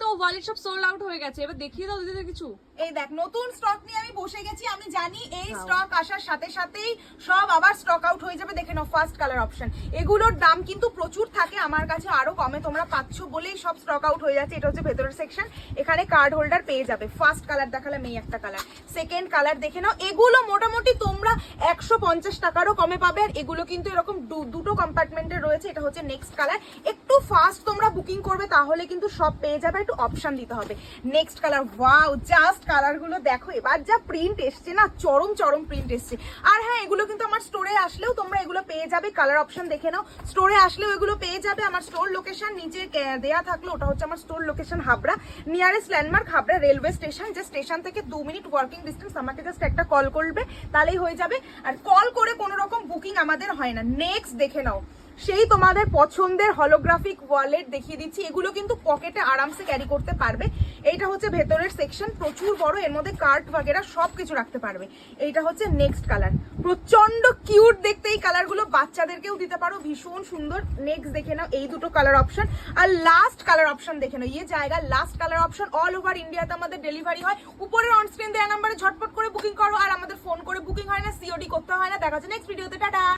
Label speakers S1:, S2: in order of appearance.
S1: তো ওয়ালেট সব sold out হয়ে গেছে। এবার দেখিয়ে দাও দিদি কিছু।
S2: এই দেখ, নতুন স্টক নিয়ে আমি বসে গেছি। জানি এই স্টক আসার সাথে সাথেই সব আবার স্টক আউট হয়ে যাবে। দেখে নাও ফার্স্ট কালার অপশন এগুলোর দাম কিন্তু প্রচুর থাকে আমার কাছে আরও কমে তোমরা পাচ্ছ বলেই সব স্টক আউট হয়ে যাচ্ছে। এটা হচ্ছে ভেতরের সেকশন এখানে কার্ড হোল্ডার পেয়ে যাবে। ফার্স্ট কালার দেখালাম এই একটা কালার সেকেন্ড কালার দেখে নাও এগুলো মোটামুটি তোমরা একশো পঞ্চাশ টাকারও কমে পাবে আর এগুলো কিন্তু এরকম দুটো কম্পার্টমেন্টে রয়েছে। এটা হচ্ছে নেক্সট কালার একটু ফাস্ট তোমরা বুকিং করবে তাহলে কিন্তু সব পেয়ে যাবে একটু অপশন দিতে হবে। নেক্সট কালার ওয়াও জাস্ট কালারগুলো দেখো। এবার যা প্রিন্ট এসছে না চরম চরম প্রিন্ট এসছে। আর হ্যাঁ এগুলো কিন্তু আমার স্টোরে আসলেও তোমরা এগুলো পেয়ে যাবে। কালার অপশন দেখে নাও। স্টোরে আসলেও এগুলো পেয়ে যাবে। আমার স্টোর লোকেশন নিচে দেয়া থাকল। ওটা হচ্ছে আমার store location Habra. Nearest landmark Habra railway station যে স্টেশন থেকে দু মিনিট ওয়ার্কিং ডিস্টেন্স আমাকে জাস্ট একটা কল করবে, তাহলেই হয়ে যাবে। আর কল করে কোনো রকম বুকিং আমাদের হয় না। নেক্সট দেখে নাও। সেই তোমাদের পছন্দের হলোগ্রাফিক ওয়ালেট দেখিয়ে দিচ্ছি। এগুলো কিন্তু পকেটে আরামসে ক্যারি করতে পারবে। এইটা হচ্ছে ভেতরের সেকশন প্রচুর বড়, এর মধ্যে কার্ড বাগেরা সব কিছু রাখতে পারবে। এইটা হচ্ছে নেক্সট কালার প্রচণ্ড কিউট দেখতে এই কালারগুলো বাচ্চাদেরকেও দিতে পারো। ভীষণ সুন্দর। নেক্সট দেখে নাও, এই দুটো কালার অপশন আর লাস্ট কালার অপশন দেখে নাও। ইয়ে জায়গা last colour option all over ইন্ডিয়াতে আমাদের ডেলিভারি হয়। উপরের অনস্ক্রিন দেওয়া নাম্বারে ঝটপট করে বুকিং করো। আর আমাদের ফোন করে বুকিং হয় না সিওডি করতে হয় না। দেখা যাচ্ছে নেক্সট ভিডিওতে টাটা!